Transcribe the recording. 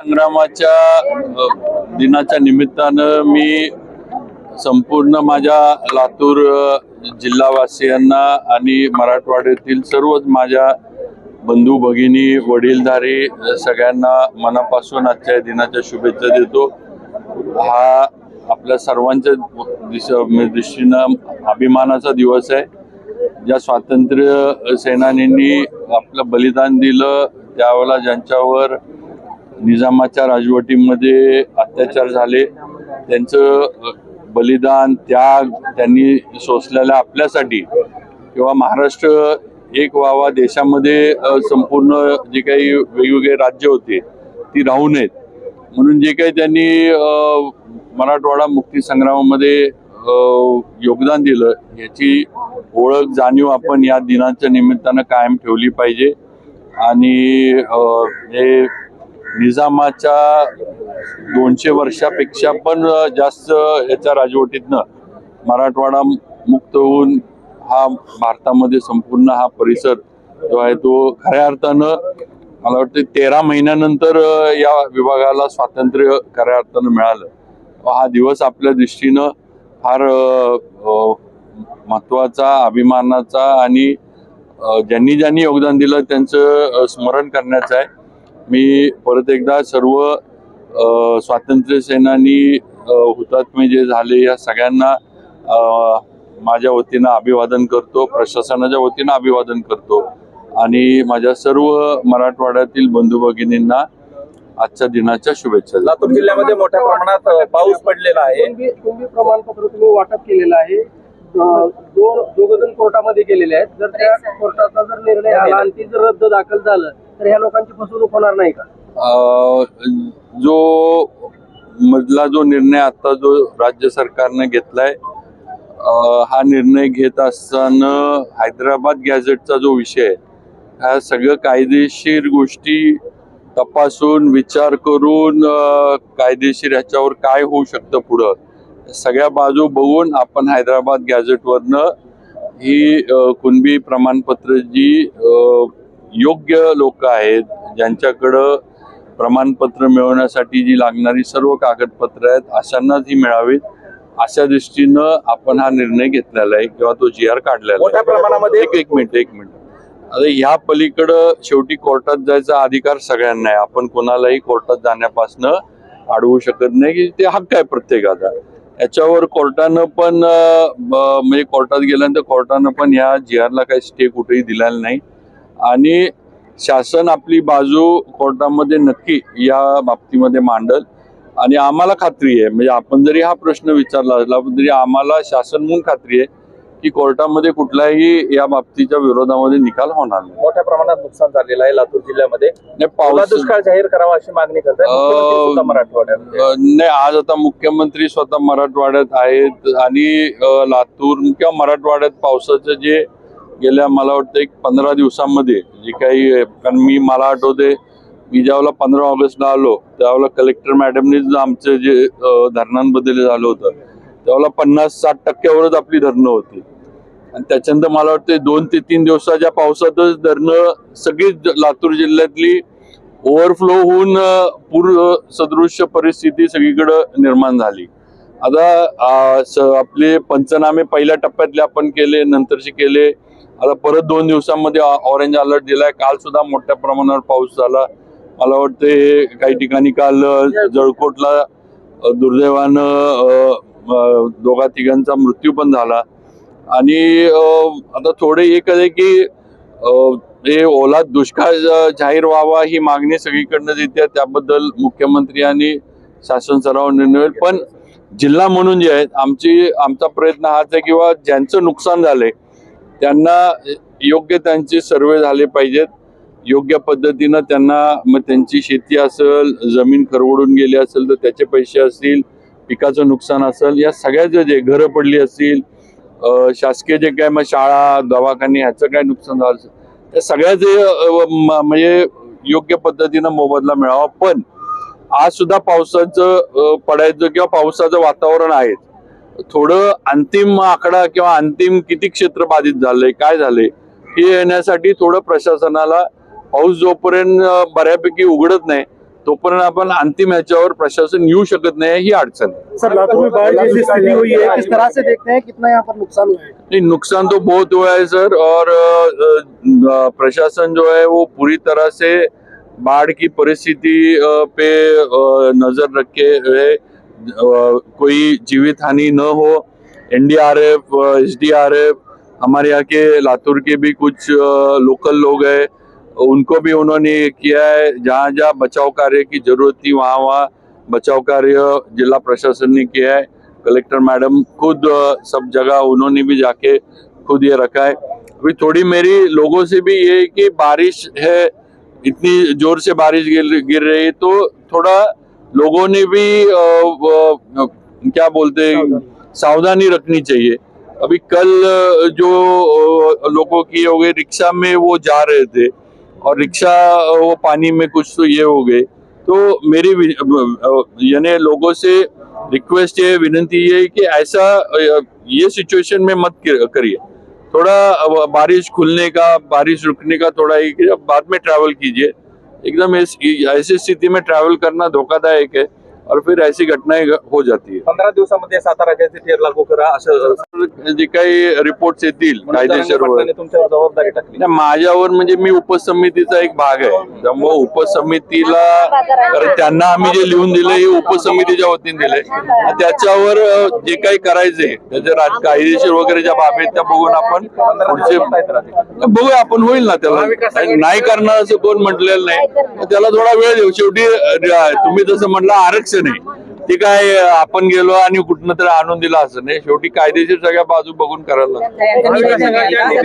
संग्रामाच्या दिनाच्या निमित्तानं मी संपूर्ण माझ्या लातूर जिल्हावासियांना आणि मराठवाड्यातील सर्वच माझ्या बंधू भगिनी वडीलधारी सगळ्यांना मनापासून आजच्या दिनाच्या शुभेच्छा देतो. हा आपल्या सर्वांच्या दिस दृष्टीनं अभिमानाचा दिवस आहे. ज्या स्वातंत्र्य सेनानींनी आपलं बलिदान दिलं त्यावेळेला ज्यांच्यावर निजामाच्या राजवटीमध्ये अत्याचार झाले. त्यांचं बलिदान त्याग त्यांनी सोसलेल्या आपल्यासाठी. किंवा महाराष्ट्र एक व्हावा देशामध्ये संपूर्ण जे काही वेगवेगळे राज्य होते ती राहू नयेत. म्हणून जे काही त्यांनी मराठवाडा मुक्ती संग्रामामध्ये योगदान दिलं याची ओळख जाणीव आपण या दिनाच्या निमित्तानं कायम ठेवली पाहिजे. आणि हे निजामाच्या दोनशे वर्षापेक्षा पण जास्त याच्या राजवटीतनं मराठवाडा मुक्त होऊन हा भारतामध्ये संपूर्ण हा परिसर जो आहे तो खऱ्या अर्थानं मला वाटतं तेरा महिन्यानंतर या विभागाला स्वातंत्र्य खऱ्या अर्थानं मिळालं. हा दिवस आपल्या दृष्टीनं फार महत्त्वाचा अभिमानाचा आणि ज्यांनी ज्यांनी योगदान दिलं त्यांचं स्मरण करण्याचं आहे. मी परत एकदा सर्व स्वातंत्र्य सेनानी हुतात्मे जे झाले या सगळ्यांना माझ्या वतीनं अभिवादन करतो प्रशासनाच्या वतीनं अभिवादन करतो. आणि माझ्या सर्व मराठवाड्यातील बंधू भगिनींना आजच्या दिनाच्या शुभेच्छा. लातूर जिल्ह्यामध्ये मोठ्या प्रमाणात पाऊस पडलेला आहे. प्रमाणपत्र तुम्ही वाटप केलेलं आहे? दोन दोघ जण कोर्टामध्ये गेलेले आहेत. जर त्या कोर्टाचा जर निर्णय आला आणि ती जर रद्द दाखल झालं तर या लोकांची फसवणूक होणार नाही का? जो मधला जो निर्णय आता जो राज्य सरकारने घेतलाय हा निर्णय घेत असताना हैदराबाद गॅझेटचा जो विषय आहे ह्या सगळं कायदेशीर गोष्टी तपासून विचार करून कायदेशीर ह्याच्यावर काय होऊ शकतं पुढं सगळ्या बाजू बघून आपण हैदराबाद गॅझेटवरनं ही कुणबी प्रमाणपत्र जी योग्य लोक आहेत ज्यांच्याकडं प्रमाणपत्र मिळवण्यासाठी जी लागणारी सर्व कागदपत्र आहेत अशांनाच ही मिळावीत. अशा दृष्टीनं आपण हा निर्णय घेतलेला आहे किंवा तो जी आर काढलेला आहे. प्रमाणामध्ये एक एक मिनिट एक मिनिट. आता ह्या पलीकडं शेवटी कोर्टात जायचा अधिकार सगळ्यांना आहे. आपण कोणालाही कोर्टात जाण्यापासनं अडवू शकत नाही की ते हक्क आहे प्रत्येकाचा. याच्यावर कोर्टानं पण म्हणजे कोर्टात गेल्यानंतर कोर्टानं पण ह्या जी आरला काही स्टे कुठेही दिलेला नाही. आणि शासन आपली बाजू कोर्टामध्ये नक्की या बाबतीमध्ये मांडल. आणि आम्हाला खात्री आहे म्हणजे आपण जरी हा प्रश्न विचारला असला तरी आम्हाला शासन म्हणून खात्री आहे की कोर्टामध्ये कुठल्याही या बाबतीच्या विरोधामध्ये निकाल होणार नाही. मोठ्या प्रमाणात नुकसान झालेलं आहे लातूर जिल्ह्यामध्ये. दुष्काळ जाहीर करावा अशी मागणी करतात अ, नाही आज आता मुख्यमंत्री स्वतः मराठवाड्यात आहेत आणि लातूर किंवा मराठवाड्यात पावसाचं जे गेल्या मला वाटतं एक पंधरा दिवसांमध्ये जे काही कारण मी मला आठवते मी ज्यावेळेला पंधरा ऑगस्टला आलो त्यावेळेला कलेक्टर मॅडमनीच आमचं जे धरणांबद्दल झालं होतं त्यावेळेला पन्नास साठ टक्क्यावरच आपली धरणं होती. आणि त्याच्यानंतर मला वाटतं दोन ते तीन दिवसाच्या पावसातच धरणं सगळी लातूर जिल्ह्यातली ओव्हरफ्लो होऊन पूर सदृश्य परिस्थिती सगळीकडं निर्माण झाली. आता स- आपले पंचनामे पहिल्या टप्प्यातले आपण केले नंतरचे केले. आता परत दोन दिवसांमध्ये ऑरेंज अलर्ट दिलाय. काल सुद्धा मोठ्या प्रमाणावर पाऊस झाला. मला वाटते काही ठिकाणी काल जळकोटला दुर्दैवानं दोघा तिघांचा मृत्यू पण झाला. आणि आता थोडे एक आहे की हे ओला दुष्काळ जाहीर व्हावा ही मागणी सगळीकडनं येते त्याबद्दल मुख्यमंत्री आणि शासन सराव निर्णय पण जिल्हा म्हणून जे आहेत आमची आमचा प्रयत्न हाच आहे किंवा ज्यांचं नुकसान झालंय त्यांना योग्य त्यांचे सर्वे झाले पाहिजेत. योग्य पद्धतीनं त्यांना मग त्यांची शेती असेल जमीन खरवडून गेली असेल तर त्याचे पैसे असतील पिकाचं नुकसान असेल या सगळ्याचं जे घरं पडली असतील शासकीय जे काय मग शाळा दवाखाने ह्याचं काय नुकसान झालं असेल त्या सगळ्याचे म्हणजे योग्य पद्धतीनं मोबदला मिळावा. पण आज सुद्धा पावसाचं पडायचं किंवा पावसाचं वातावरण आहे. थोडं अंतिम आकडा किंवा अंतिम किती क्षेत्र बाधित झालंय काय झालंय हे येण्यासाठी थोडं प्रशासनाला पाऊस जोपर्यंत बऱ्यापैकी उघडत नाही तोपर्यंत आपण अंतिम ह्याच्यावर प्रशासन येऊ शकत नाही ही अडचण आहे. सर लातूर में बाढ़ जैसी स्थिति हुई है किस तरह से देखते हैं कितना यहाँ पर नुकसान हुआ है? नहीं नुकसान तो बहुत हुआ है सर और प्रशासन जो है वो पूरी तरह से बाढ़ की परिस्थिति पे नज़र रखे हुए कोई जीवित हानि न हो। एनडीआरएफ एसडीआरएफ हमारे यहाँ के लातूर के भी कुछ लोकल लोग हैं। उनको भी उन्होंने किया है, जहाँ जहाँ बचाव कार्य की ज़रूरत थी, वहाँ वहाँ बचाव कार्य जिला प्रशासन ने किया है। कलेक्टर मैडम खुद सब जगह उन्होंने भी जाके खुद ये रखा है। अभी थोड़ी मेरी लोगों से भी ये कि बारिश है इतनी ज़ोर से बारिश गिर गिर रही है तो थोड़ा लोगों ने भी अ, अ, क्या बोलते हैं सावधानी। रखनी चाहिए। अभी कल जो लोगों की हो गई रिक्शा में वो जा रहे थे और रिक्शा वो पानी में कुछ तो ये हो गए। तो मेरी यानी लोगों से रिक्वेस्ट है विनती ये है कि ऐसा ये सिचुएशन में मत करिए। थोड़ा बारिश खुलने का बारिश रुकने का थोड़ा एक बाद में ट्रैवल कीजिए। एकदम ऐस- ऐसी स्थिति में ट्रैवल करना धोखादायक है। और फिर ऐसी घटनाएं हो जाती है। पंधरा दिवसामध्ये सातारा फेर लागू करा असं जे काही रिपोर्ट येतील कायदेशीर तुमच्यावर जबाबदारी टाकली. माझ्यावर म्हणजे मी उपसमितीचा एक भाग आहे. त्यामुळे उपसमितीला कारण त्यांना आम्ही जे लिहून दिले हे उपसमितीच्या वतीने दिले त्याच्यावर जे काही करायचे त्याच्या कायदेशीर वगैरे ज्या बाबी आहेत त्या बघून आपण पुढचे बघूया आपण होईल ना त्याला. नाही करणार असं कोण म्हटलेलं नाही. त्याला थोडा वेळ देऊ. शेवटी तुम्ही जसं म्हटलं आरक्षण. आहे ते काय आपण गेलो आणि कुठनं तरी आणून दिलं असं नाही. शेवटी कायदेशीर सगळ्या बाजू बघून करायला लागतं.